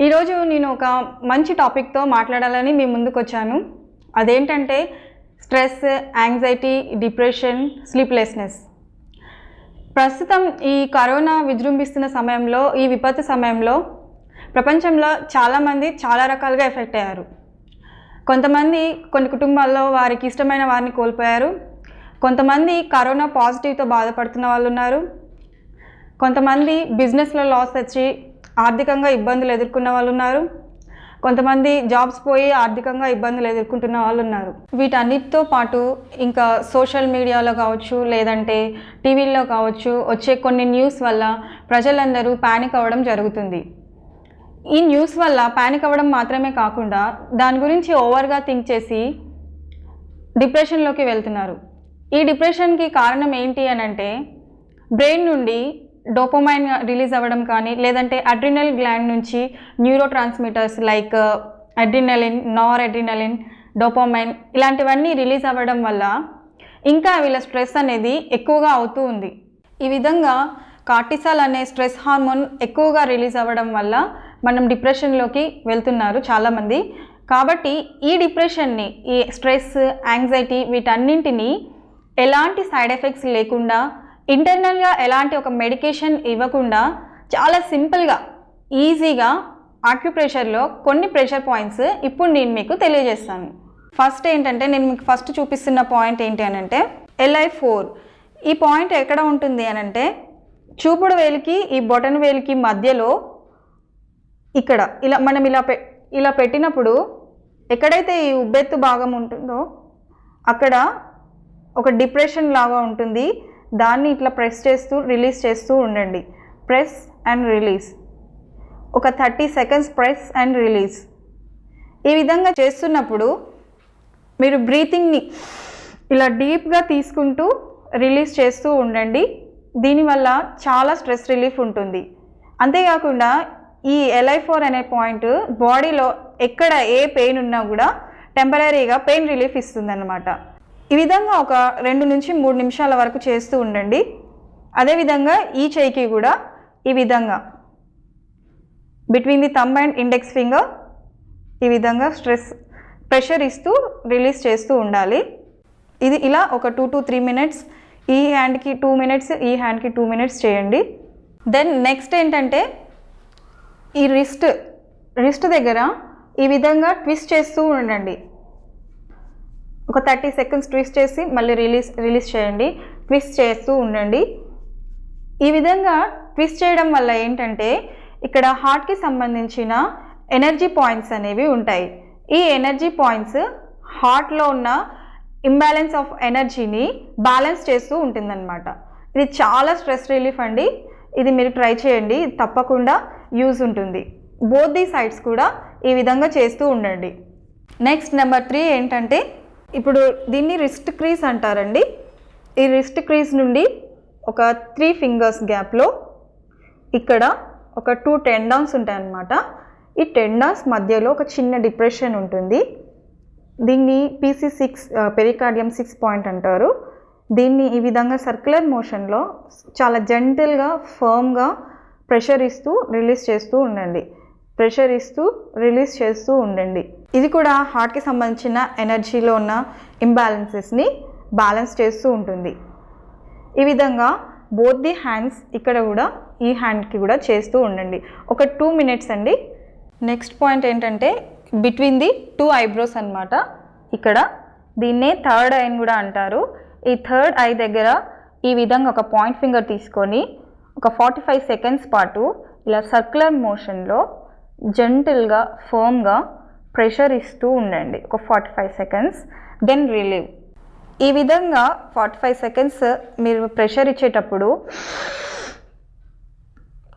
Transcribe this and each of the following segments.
ఈరోజు నేను ఒక మంచి టాపిక్తో మాట్లాడాలని మీ ముందుకు వచ్చాను. అదేంటంటే స్ట్రెస్ యాంగ్జైటీ డిప్రెషన్ స్లీప్లెస్నెస్. ప్రస్తుతం ఈ కరోనా విజృంభిస్తున్న సమయంలో ఈ విపత్తు సమయంలో ప్రపంచంలో చాలామంది చాలా రకాలుగా ఎఫెక్ట్ అయ్యారు. కొంతమంది కొన్ని కుటుంబాల్లో వారికి ఇష్టమైన వారిని కోల్పోయారు. కొంతమంది కరోనా పాజిటివ్తో బాధపడుతున్న వాళ్ళు ఉన్నారు కొంతమంది బిజినెస్లో లాస్ వచ్చి ఆర్థికంగా ఇబ్బందులు ఎదుర్కొన్న వాళ్ళు ఉన్నారు కొంతమంది జాబ్స్ పోయి ఆర్థికంగా ఇబ్బందులు ఎదుర్కొంటున్న వాళ్ళు ఉన్నారు వీటన్నిటితో పాటు ఇంకా సోషల్ మీడియాలో కావచ్చు లేదంటే టీవీల్లో కావచ్చు వచ్చే కొన్ని న్యూస్ వల్ల ప్రజలందరూ ప్యానిక్ అవ్వడం జరుగుతుంది. ఈ న్యూస్ వల్ల ప్యానిక్ అవ్వడం మాత్రమే కాకుండా దాని గురించి ఓవర్గా థింక్ చేసి డిప్రెషన్లోకి వెళ్తున్నారు. ఈ డిప్రెషన్కి కారణం ఏంటి అని అంటే బ్రెయిన్ నుండి డోపోమైన్ రిలీజ్ అవ్వడం కానీ లేదంటే అడ్రినల్ గ్లాండ్ నుంచి neurotransmitters like uh, adrenaline noradrenaline dopamine ఇలాంటివన్నీ రిలీజ్ అవ్వడం వల్ల ఇంకా వీళ్ళ స్ట్రెస్ అనేది ఎక్కువగా అవుతూ ఉంది. ఈ విధంగా కార్టిసాల్ అనే స్ట్రెస్ హార్మోన్ ఎక్కువగా రిలీజ్ అవ్వడం వల్ల మనం డిప్రెషన్లోకి వెళ్తున్నారు చాలామంది. కాబట్టి ఈ డిప్రెషన్ని ఈ స్ట్రెస్ యాంగ్జైటీ వీటన్నింటినీ ఎలాంటి సైడ్ ఎఫెక్ట్స్ లేకుండా ఇంటర్నల్గా ఎలాంటి ఒక మెడికేషన్ ఇవ్వకుండా చాలా సింపుల్గా ఈజీగా ఆక్యుప్రెషర్లో కొన్ని ప్రెషర్ పాయింట్స్ ఇప్పుడు నేను మీకు తెలియజేస్తాను. ఫస్ట్ ఏంటంటే నేను మీకు ఫస్ట్ చూపిస్తున్న పాయింట్ ఏంటి అని అంటే ఎల్ఐ ఫోర్ ఈ పాయింట్ ఎక్కడ ఉంటుంది అని అంటే చూపుడు వేలికి ఈ బొటన్ వేలికి మధ్యలో ఇక్కడ ఇలా మనం ఇలా పె ఇలా పెట్టినప్పుడు ఎక్కడైతే ఈ ఉబ్బెత్తు భాగం ఉంటుందో అక్కడ ఒక డిప్రెషన్ లాగా ఉంటుంది. దాన్ని ఇట్లా ప్రెస్ చేస్తూ రిలీజ్ చేస్తూ ఉండండి. ప్రెస్ అండ్ రిలీజ్ ఒక thirty seconds press and release ఈ విధంగా చేస్తున్నప్పుడు మీరు బ్రీతింగ్ని ఇలా డీప్గా తీసుకుంటూ రిలీజ్ చేస్తూ ఉండండి. దీనివల్ల చాలా స్ట్రెస్ రిలీఫ్ ఉంటుంది. అంతేకాకుండా ఈ ఎల్ఐ ఫోర్ అనే పాయింట్ బాడీలో ఎక్కడ ఏ పెయిన్ ఉన్నా కూడా టెంపరీగా పెయిన్ రిలీఫ్ ఇస్తుందన్నమాట. ఈ విధంగా ఒక రెండు నుంచి మూడు నిమిషాల వరకు చేస్తూ ఉండండి. అదేవిధంగా ఈ చేయికి కూడా ఈ విధంగా. Between the thumb and index finger ఈ విధంగా స్ట్రెస్ ప్రెషర్ ఇస్తూ రిలీజ్ చేస్తూ ఉండాలి. ఇది ఇలా ఒక టూ టు త్రీ మినిట్స్ ఈ హ్యాండ్కి టూ మినిట్స్ ఈ హ్యాండ్కి టూ మినిట్స్ చేయండి. దెన్ నెక్స్ట్ ఏంటంటే ఈ రిస్ట్ రిస్ట్ దగ్గర ఈ విధంగా ట్విస్ట్ చేస్తూ ఉండండి. ఒక థర్టీ సెకండ్స్ ట్విస్ట్ చేసి మళ్ళీ రిలీజ్ రిలీజ్ చేయండి. ట్విస్ట్ చేస్తూ ఉండండి. ఈ విధంగా ట్విస్ట్ చేయడం వల్ల ఏంటంటే ఇక్కడ హార్ట్కి సంబంధించిన ఎనర్జీ పాయింట్స్ అనేవి ఉంటాయి. ఈ ఎనర్జీ పాయింట్స్ హార్ట్లో ఉన్న ఇంబ్యాలెన్స్ ఆఫ్ ఎనర్జీని బ్యాలెన్స్ చేస్తూ ఉంటుందన్నమాట. ఇది చాలా స్ట్రెస్ రిలీఫ్ అండి. ఇది మీరు ట్రై చేయండి. తప్పకుండా యూజ్ ఉంటుంది. బోత్ ది సైడ్స్ కూడా ఈ విధంగా చేస్తూ ఉండండి. నెక్స్ట్ నెంబర్ త్రీ ఏంటంటే ఇప్పుడు దీన్ని రిస్ట్ క్రీజ్ అంటారండి. ఈ రిస్ట్ క్రీజ్ నుండి ఒక త్రీ ఫింగర్స్ గ్యాప్లో ఇక్కడ ఒక టూ టెండాన్స్ ఉంటాయన్నమాట. ఈ టెండాన్స్ మధ్యలో ఒక చిన్న డిప్రెషన్ ఉంటుంది. దీన్ని PC six pericardium six point అంటారు. దీన్ని ఈ విధంగా సర్క్యులర్ మోషన్లో చాలా జెంటిల్గా ఫర్మ్గా ప్రెషర్ ఇస్తూ రిలీజ్ చేస్తూ ఉండండి. ప్రెషర్ ఇస్తూ రిలీజ్ చేస్తూ ఉండండి. ఇది కూడా హార్ట్కి సంబంధించిన ఎనర్జీలో ఉన్న ఇంబ్యాలెన్సెస్ని బ్యాలెన్స్ చేస్తూ ఉంటుంది. ఈ విధంగా బోత్ ది హ్యాండ్స్ ఇక్కడ కూడా ఈ హ్యాండ్కి కూడా చేస్తూ ఉండండి. ఒక టూ మినిట్స్ అండి. నెక్స్ట్ పాయింట్ ఏంటంటే బిట్వీన్ ది టూ ఐబ్రోస్ అన్నమాట. ఇక్కడ దీన్నే థర్డ్ ఐని కూడా అంటారు. ఈ థర్డ్ ఐ దగ్గర ఈ విధంగా ఒక పాయింట్ ఫింగర్ తీసుకొని ఒక ఫార్టీ ఫైవ్ సెకండ్స్ పాటు ఇలా సర్క్యులర్ మోషన్లో జెంటిల్గా ఫర్మ్గా ప్రెషర్ ఇస్తూ ఉండండి. ఒక forty five seconds then relieve. ఈ విధంగా ఫార్టీ ఫైవ్ సెకండ్స్ మీరు ప్రెషర్ ఇచ్చేటప్పుడు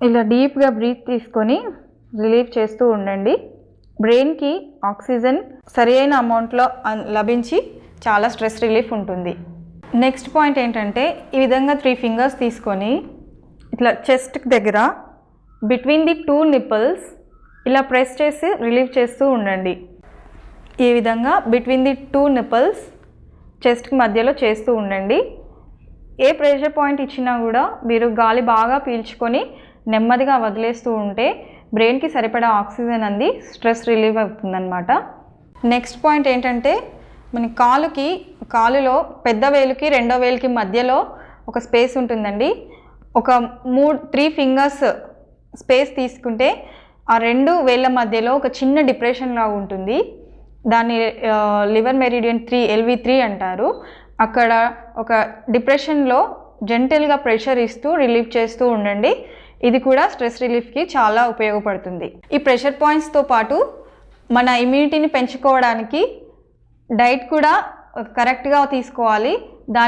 ఇలా డీప్గా బ్రీత్ తీసుకొని రిలీవ్ చేస్తూ ఉండండి. బ్రెయిన్కి ఆక్సిజన్ సరైన అమౌంట్లో లభించి చాలా స్ట్రెస్ రిలీఫ్ ఉంటుంది. నెక్స్ట్ పాయింట్ ఏంటంటే ఈ విధంగా త్రీ ఫింగర్స్ తీసుకొని ఇట్లా చెస్ట్ దగ్గర బిట్వీన్ ది టూ నిప్పుల్స్ ఇలా ప్రెస్ చేసి రిలీవ్ చేస్తూ ఉండండి. ఈ విధంగా బిట్వీన్ ది టూ నిప్పుల్స్ చెస్ట్కి మధ్యలో చేస్తూ ఉండండి. ఏ ప్రెషర్ పాయింట్ ఇచ్చినా కూడా మీరు గాలి బాగా పీల్చుకొని నెమ్మదిగా వదిలేస్తూ ఉంటే బ్రెయిన్కి సరిపడా ఆక్సిజన్ అంది స్ట్రెస్ రిలీవ్ అవుతుందన్నమాట. నెక్స్ట్ పాయింట్ ఏంటంటే మన కాలుకి కాలులో పెద్ద వేలుకి రెండో వేలుకి మధ్యలో ఒక స్పేస్ ఉంటుందండి. ఒక మూడు త్రీ ఫింగర్స్ స్పేస్ తీసుకుంటే ఆ రెండు వేళ్ళ మధ్యలో ఒక చిన్న డిప్రెషన్ లాగా ఉంటుంది. దాన్ని liver meridian three LV three అంటారు. అక్కడ ఒక డిప్రెషన్లో జెంటల్గా ప్రెషర్ ఇస్తూ రిలీఫ్ చేస్తూ ఉండండి. ఇది కూడా స్ట్రెస్ రిలీఫ్కి చాలా ఉపయోగపడుతుంది. ఈ ప్రెషర్ పాయింట్స్తో పాటు మన ఇమ్యూనిటీని పెంచుకోవడానికి డైట్ కూడా కరెక్ట్గా తీసుకోవాలి.